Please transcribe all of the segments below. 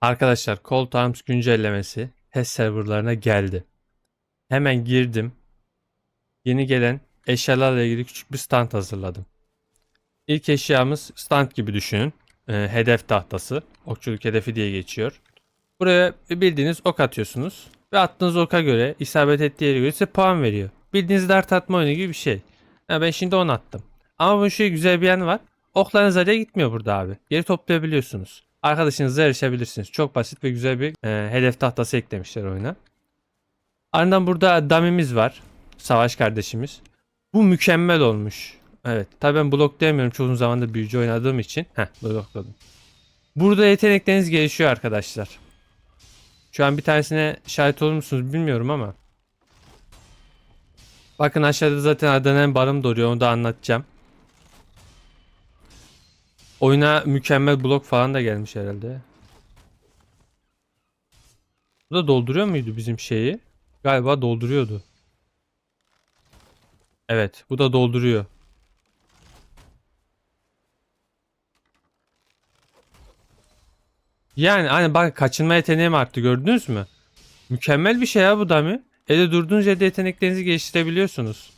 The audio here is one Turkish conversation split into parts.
Arkadaşlar Cold Arms güncellemesi test serverlarına geldi. Hemen girdim. Yeni gelen eşyalarla ilgili küçük bir stand hazırladım. İlk eşyamız stand gibi düşünün. Ee, hedef tahtası. Okçuluk hedefi diye geçiyor. Buraya bildiğiniz ok atıyorsunuz. Ve attığınız oka göre isabet ettiği yere göre size puan veriyor. Bildiğiniz dart atma oyunu gibi bir şey. Ha, ben şimdi 10 attım. Ama bunun şöyle güzel bir yanı var. Oklarınız araya gitmiyor burada abi. Geri toplayabiliyorsunuz. Arkadaşınızla yarışabilirsiniz. Çok basit ve güzel bir e, hedef tahtası eklemişler oyuna. Ardından burada damimiz var. Savaş kardeşimiz. Bu mükemmel olmuş. Evet. Tabii ben bloklayamıyorum. Çok uzun zamandır büyücü oynadığım için. Heh blokladım. Burada yetenekleriniz gelişiyor arkadaşlar. Şu an bir tanesine şahit olur musunuz bilmiyorum ama. Bakın aşağıda zaten Adana barım duruyor. Onu da anlatacağım. Oyuna mükemmel blok falan da gelmiş herhalde. Bu da dolduruyor muydu bizim şeyi? Galiba dolduruyordu. Evet, bu da dolduruyor. Yani hani bak kaçınma yeteneğim arttı gördünüz mü? Mükemmel bir şey ya bu da mı? Elde durduğunuz yerde yeteneklerinizi geliştirebiliyorsunuz.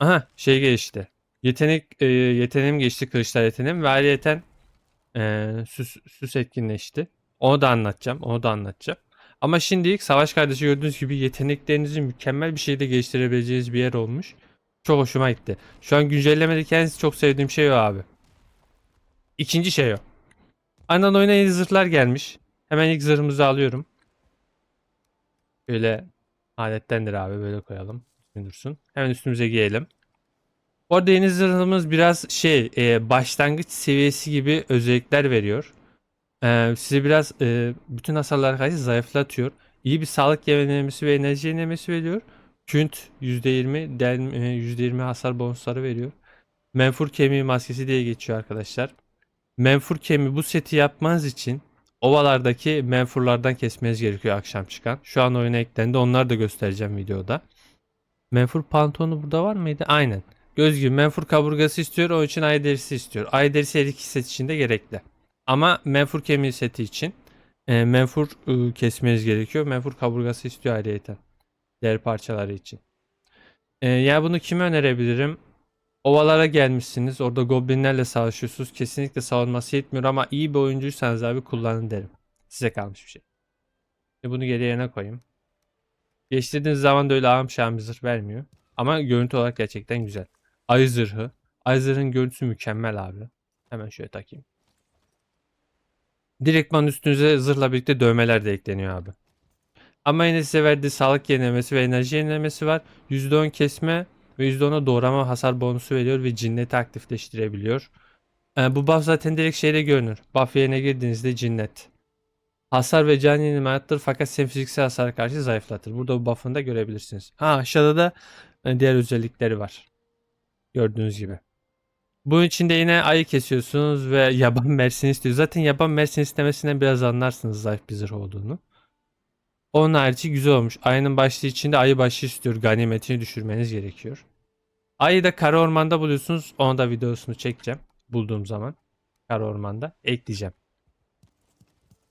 Aha şey gelişti. Yetenek e, yeteneğim geçti kılıçlar yeteneğim ve ayrıyeten e, süs, süs etkinleşti. Onu da anlatacağım. Onu da anlatacağım. Ama şimdilik savaş kardeşi gördüğünüz gibi yeteneklerinizi mükemmel bir şekilde geliştirebileceğiniz bir yer olmuş. Çok hoşuma gitti. Şu an güncellemede kendisi çok sevdiğim şey o abi. İkinci şey o. Ardından oyuna yeni zırhlar gelmiş. Hemen ilk zırhımızı alıyorum. Böyle adettendir abi böyle koyalım. Dursun. Hemen üstümüze giyelim. Bu arada yeni zırhımız biraz şey e, başlangıç seviyesi gibi özellikler veriyor. E, size biraz e, bütün hasarlara karşı zayıflatıyor. İyi bir sağlık yenilemesi ve enerji yenilemesi veriyor. Künt %20, del, e, %20 hasar bonusları veriyor. Menfur kemiği maskesi diye geçiyor arkadaşlar. Menfur kemiği bu seti yapmanız için ovalardaki menfurlardan kesmeniz gerekiyor akşam çıkan. Şu an oyuna eklendi. Onları da göstereceğim videoda. Menfur pantolonu burada var mıydı? Aynen. Göz gibi menfur kaburgası istiyor. O için ay derisi istiyor. Ay derisi her iki set için de gerekli. Ama menfur kemiği seti için e, menfur e, kesmeniz gerekiyor. Menfur kaburgası istiyor ayrıyeten. Deri parçaları için. E, ya bunu kime önerebilirim? Ovalara gelmişsiniz. Orada goblinlerle savaşıyorsunuz. Kesinlikle savunması yetmiyor ama iyi bir oyuncuysanız abi kullanın derim. Size kalmış bir şey. E, bunu geri yerine koyayım. Geçtirdiğiniz zaman da öyle zırh vermiyor. Ama görüntü olarak gerçekten güzel. Ay zırhı. Ay zırhın görüntüsü mükemmel abi. Hemen şöyle takayım. Direktman üstünüze zırhla birlikte dövmeler de ekleniyor abi. Ama yine size verdiği sağlık yenilemesi ve enerji yenilemesi var. %10 kesme ve %10'a doğrama hasar bonusu veriyor ve cinneti aktifleştirebiliyor. Ee, bu buff zaten direkt şeyde görünür. Buff yerine girdiğinizde cinnet. Hasar ve can yenileme arttırır fakat senin fiziksel hasara karşı zayıflatır. Burada bu buff'ını da görebilirsiniz. Ha aşağıda da e, diğer özellikleri var. Gördüğünüz gibi. Bunun için de yine ayı kesiyorsunuz ve yaban mersini istiyor. Zaten yaban mersini istemesinden biraz anlarsınız zayıf bir zırh olduğunu. Onun harici güzel olmuş. Ayının başlığı içinde ayı başı istiyor. Ganimetini düşürmeniz gerekiyor. Ayı da kara ormanda buluyorsunuz. Onu da videosunu çekeceğim. Bulduğum zaman. Kara ormanda. Ekleyeceğim.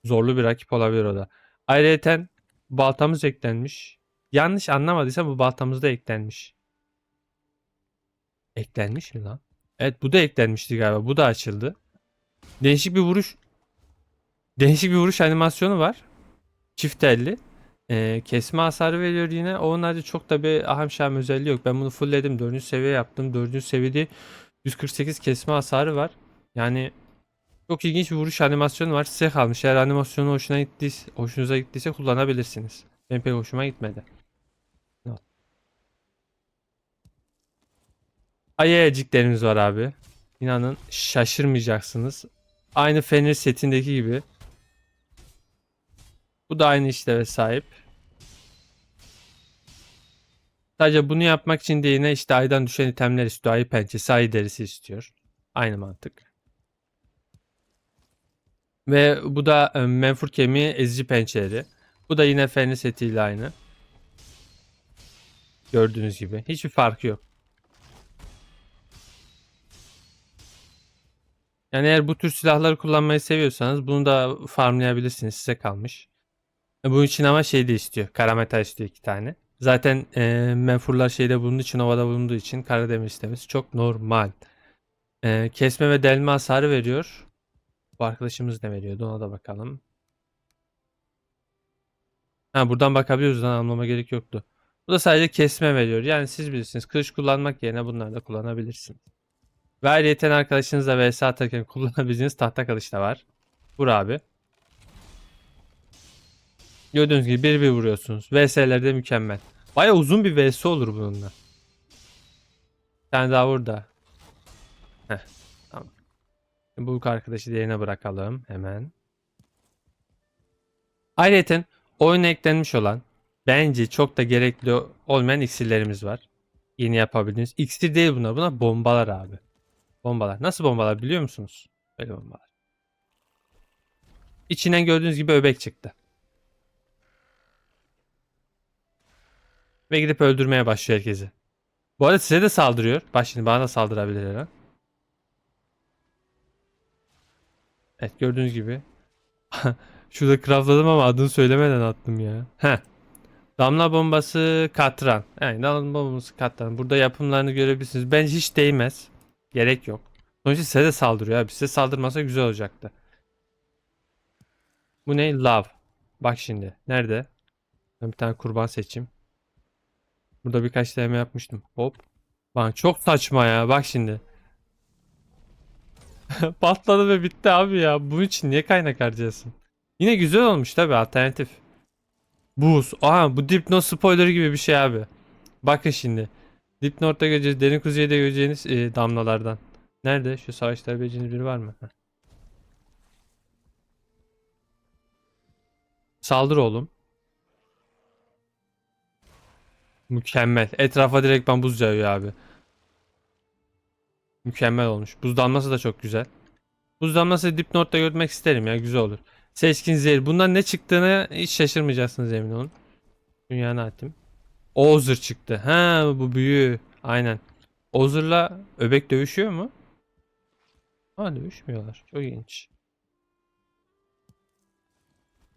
Zorlu bir rakip olabilir o da. Ayrıca baltamız eklenmiş. Yanlış anlamadıysam bu baltamız da eklenmiş. Eklenmiş mi lan? Evet bu da eklenmişti galiba. Bu da açıldı. Değişik bir vuruş. Değişik bir vuruş animasyonu var. Çift elli. Ee, kesme hasarı veriyor yine. Onun harici çok da bir aham şahım özelliği yok. Ben bunu fullledim. 4. seviye yaptım. 4. seviyede 148 kesme hasarı var. Yani çok ilginç bir vuruş animasyonu var. Size kalmış. Eğer animasyonu hoşuna gittiyse, hoşunuza gittiyse kullanabilirsiniz. Benim pek hoşuma gitmedi. Ayayacıklarımız var abi. İnanın şaşırmayacaksınız. Aynı Fenrir setindeki gibi. Bu da aynı işleve sahip. Sadece bunu yapmak için de yine işte aydan düşen itemler istiyor. Ayı pençesi, ayı derisi istiyor. Aynı mantık. Ve bu da e, menfur kemiği ezici pençeleri. Bu da yine Fenrir setiyle aynı. Gördüğünüz gibi. Hiçbir farkı yok. Yani eğer bu tür silahları kullanmayı seviyorsanız bunu da farmlayabilirsiniz. Size kalmış. E, Bunun için ama şey de istiyor. Karameta istiyor iki tane. Zaten e, menfurlar şeyde bulunduğu için, ovada bulunduğu için Karademir istemesi çok normal. E, kesme ve delme hasarı veriyor. Bu arkadaşımız ne veriyordu ona da bakalım. Ha buradan bakabiliyoruz lan anlama gerek yoktu. Bu da sadece kesme veriyor. Yani siz bilirsiniz. Kılıç kullanmak yerine bunları da kullanabilirsiniz. Ve ayrıyeten arkadaşınızla vs atarken kullanabileceğiniz tahta kılıç da var. Vur abi. Gördüğünüz gibi bir bir vuruyorsunuz. VS'lerde mükemmel. Baya uzun bir VS olur bununla. Bir tane daha vur da. Heh, tamam. Bu arkadaşı diğerine bırakalım hemen. Ayrıca oyuna eklenmiş olan bence çok da gerekli olmayan iksirlerimiz var. Yeni yapabildiğiniz. İksir değil bunlar. Bunlar bombalar abi. Bombalar. Nasıl bombalar biliyor musunuz? Böyle bombalar. İçinden gördüğünüz gibi öbek çıktı. Ve gidip öldürmeye başlıyor herkesi. Bu arada size de saldırıyor. Bak şimdi bana da saldırabilir her an. Evet gördüğünüz gibi. Şurada craftladım ama adını söylemeden attım ya. Heh. Damla bombası katran. Yani damla bombası katran. Burada yapımlarını görebilirsiniz. Bence hiç değmez. Gerek yok. Sonuçta size de saldırıyor abi. Size saldırmasa güzel olacaktı. Bu ne? Love. Bak şimdi. Nerede? Ben bir tane kurban seçeyim. Burada birkaç deneme yapmıştım. Hop. Lan çok saçma ya. Bak şimdi. Patladı ve bitti abi ya. Bunun için niye kaynak harcayasın? Yine güzel olmuş tabi alternatif. Buz. Aha bu Dipnot spoiler gibi bir şey abi. Bakın şimdi. Dipnot'ta göreceğiz. Derin kuzeyde göreceğiniz e, damlalardan. Nerede? Şu savaşta bileceğiniz biri var mı? Heh. Saldır oğlum. Mükemmel. Etrafa direktman buz yağıyor abi. Mükemmel olmuş. Buz damlası da çok güzel. Buz damlası dipnotta görmek isterim ya. Güzel olur. Seçkin zehir. Bundan ne çıktığını hiç şaşırmayacaksınız emin olun. Dünyanın hatim. Ozer çıktı. Ha bu büyü. Aynen. Ozer'la öbek dövüşüyor mu? Ha dövüşmüyorlar. Çok ilginç.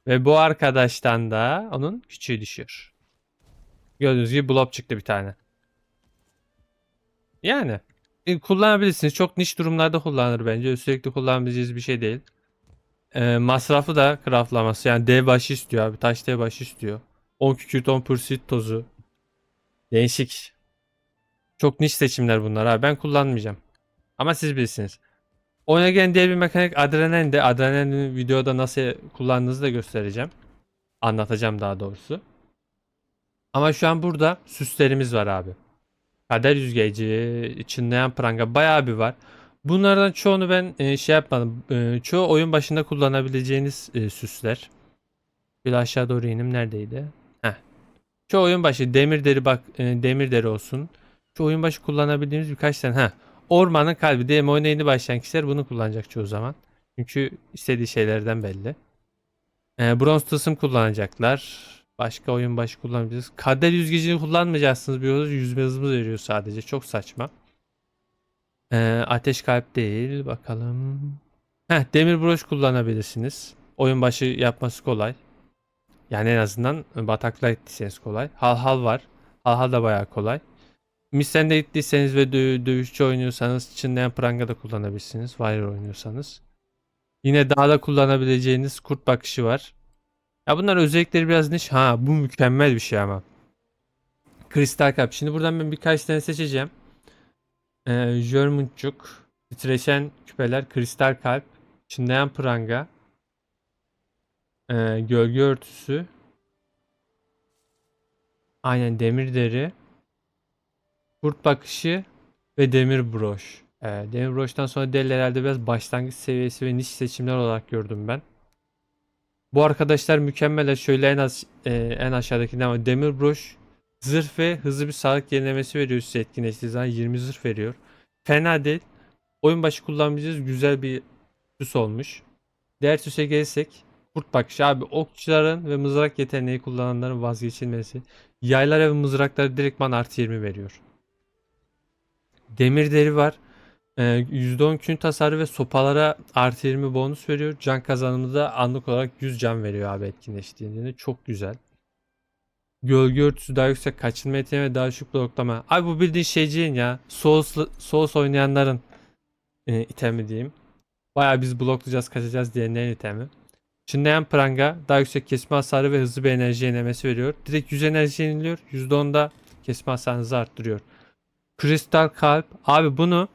Ve bu arkadaştan da onun küçüğü düşüyor. Gördüğünüz gibi blob çıktı bir tane. Yani e, kullanabilirsiniz. Çok niş durumlarda kullanılır bence. Sürekli kullanabileceğiniz bir şey değil. E, masrafı da craftlaması. Yani dev başı istiyor abi. Taş dev başı istiyor. 10 kükürt 10 pursuit tozu. Değişik. Çok niş seçimler bunlar abi. Ben kullanmayacağım. Ama siz bilirsiniz. Oyuna gelen diğer bir mekanik adrenalin de. Adrenalin videoda nasıl kullandığınızı da göstereceğim. Anlatacağım daha doğrusu. Ama şu an burada süslerimiz var abi. Kader yüzgeci, çınlayan pranga bayağı bir var. Bunlardan çoğunu ben e, şey yapmadım. E, çoğu oyun başında kullanabileceğiniz e, süsler. Bir aşağı doğru inim neredeydi? Çoğu oyun başı demir deri bak e, demir deri olsun. Çoğu oyun başı kullanabildiğimiz birkaç tane. Ha. Ormanın kalbi. DM oyuna yeni başlayan kişiler bunu kullanacak çoğu zaman. Çünkü istediği şeylerden belli. E, bronz tılsım kullanacaklar. Başka oyun başı kullanabiliriz. Kader yüzgecini kullanmayacaksınız. Bir yüzme hızımız veriyor sadece. Çok saçma. Ee, ateş kalp değil. Bakalım. Heh, demir broş kullanabilirsiniz. Oyun başı yapması kolay. Yani en azından bataklığa gittiyseniz kolay. Hal hal var. Hal hal da bayağı kolay. Misten'de gittiyseniz ve dö- dövüşçü oynuyorsanız çınlayan pranga da kullanabilirsiniz. Warrior oynuyorsanız. Yine dağda kullanabileceğiniz kurt bakışı var. Ya bunlar özellikleri biraz niş. Ha bu mükemmel bir şey ama. Kristal kalp. Şimdi buradan ben birkaç tane seçeceğim. Ee, Jörmungçuk, titreşen küpeler, kristal kalp, çınlayan pranga, ee, gölge örtüsü, aynen demir deri, kurt bakışı ve demir broş. Ee, demir broştan sonra deli herhalde biraz başlangıç seviyesi ve niş seçimler olarak gördüm ben. Bu arkadaşlar mükemmeler. Şöyle en az e, en aşağıdakinden ama demir broş zırh ve hızlı bir sağlık yenilemesi veriyor size etkinleştiği zaman 20 zırh veriyor. Fena değil. Oyun başı kullanabileceğiz güzel bir süs olmuş. Diğer süse gelirsek kurt bakışı abi okçuların ve mızrak yeteneği kullananların vazgeçilmesi. Yaylar ve mızraklar direktman artı 20 veriyor. Demir deri var. Ee, %10 kün tasarı ve sopalara artı 20 bonus veriyor. Can kazanımı da anlık olarak 100 can veriyor abi etkinleştiğinde. Çok güzel. Gölge örtüsü daha yüksek kaçınma yeteneği ve daha düşük bloklama. Abi bu bildiğin şeyciğin ya. Souls, Souls oynayanların e, itemi diyeyim. Bayağı biz bloklayacağız kaçacağız diyenlerin itemi. Çınlayan pranga daha yüksek kesme hasarı ve hızlı bir enerji yenemesi veriyor. Direkt 100 enerji yeniliyor. %10'da kesme hasarınızı arttırıyor. Kristal kalp. Abi bunu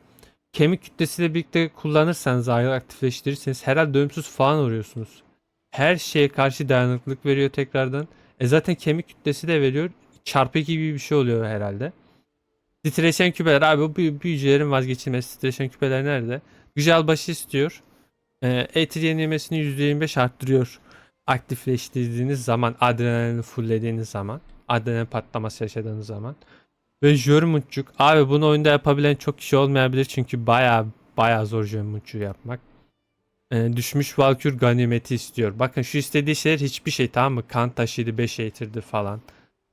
kemik kütlesiyle birlikte kullanırsanız ayrı aktifleştirirseniz herhalde ölümsüz falan oluyorsunuz. Her şeye karşı dayanıklılık veriyor tekrardan. E zaten kemik kütlesi de veriyor. Çarpı 2 gibi bir şey oluyor herhalde. Titreşen küpeler abi bu büyü- büyücülerin vazgeçilmezi. Titreşen küpeler nerede? Güzel başı istiyor. E, etir yenilmesini %25 arttırıyor. Aktifleştirdiğiniz zaman, adrenalini fulllediğiniz zaman, adrenalin patlaması yaşadığınız zaman. Ve Jörmutçuk. Abi bunu oyunda yapabilen çok kişi olmayabilir çünkü baya baya zor Jörmutçuk yapmak. Ee, düşmüş Valkür ganimeti istiyor. Bakın şu istediği şeyler hiçbir şey tamam mı? Kan taşıydı, 5 eğitirdi falan.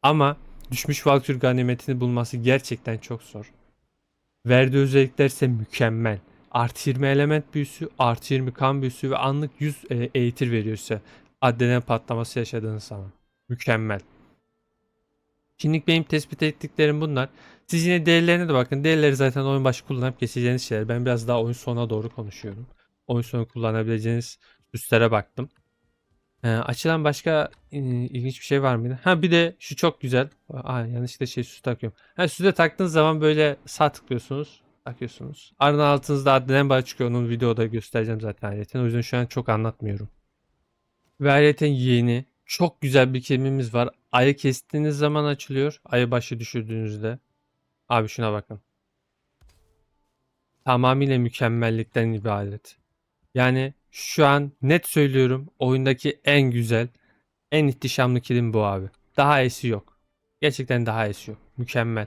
Ama düşmüş Valkür ganimetini bulması gerçekten çok zor. Verdiği özellikler ise mükemmel. Artı 20 element büyüsü, artı 20 kan büyüsü ve anlık 100 e, eğitir veriyor size. Patlaması yaşadığınız zaman. Mükemmel. Şimdilik benim tespit ettiklerim bunlar. Siz yine değerlerine de bakın. Değerleri zaten oyun başı kullanıp keseceğiniz şeyler. Ben biraz daha oyun sonuna doğru konuşuyorum. Oyun sonu kullanabileceğiniz üstlere baktım. Ee, açılan başka e, ilginç bir şey var mıydı? Ha bir de şu çok güzel. Aa, yanlışlıkla şey süs takıyorum. Ha süse taktığınız zaman böyle sağ tıklıyorsunuz. Takıyorsunuz. Ardından altınızda adrenen bar çıkıyor. Onun videoda göstereceğim zaten ayrıca. O yüzden şu an çok anlatmıyorum. Ve ayrıca yeni çok güzel bir kelimemiz var. Ayı kestiğiniz zaman açılıyor. Ayı başı düşürdüğünüzde. Abi şuna bakın. Tamamıyla mükemmellikten ibaret. Yani şu an net söylüyorum oyundaki en güzel, en ihtişamlı kilim bu abi. Daha iyisi yok. Gerçekten daha iyisi yok. Mükemmel.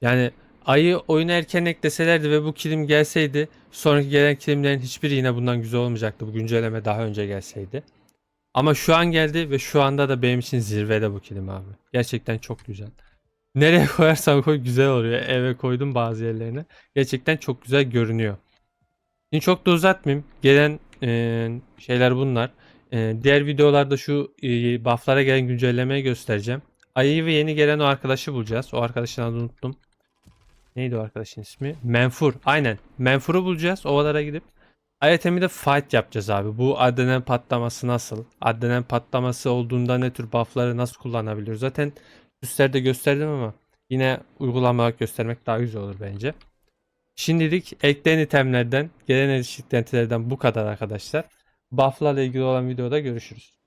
Yani ayı oyuna erken ekleselerdi ve bu kilim gelseydi sonraki gelen kilimlerin hiçbiri yine bundan güzel olmayacaktı. Bu güncelleme daha önce gelseydi. Ama şu an geldi ve şu anda da benim için zirvede bu kilim abi. Gerçekten çok güzel. Nereye koyarsan koy güzel oluyor. Eve koydum bazı yerlerine. Gerçekten çok güzel görünüyor. Şimdi çok da uzatmayayım. Gelen e, şeyler bunlar. E, diğer videolarda şu e, bufflara gelen güncellemeyi göstereceğim. Ayı ve yeni gelen o arkadaşı bulacağız. O arkadaşın adını unuttum. Neydi o arkadaşın ismi? Menfur. Aynen. Menfur'u bulacağız. Ovalara gidip. Ayetemi de fight yapacağız abi. Bu adrenalin patlaması nasıl? Adrenalin patlaması olduğunda ne tür buffları nasıl kullanabiliyoruz? Zaten üstlerde gösterdim ama yine uygulamarak göstermek daha güzel olur bence. Şimdilik eklenen itemlerden, gelen eklentilerden bu kadar arkadaşlar. Buff'larla ilgili olan videoda görüşürüz.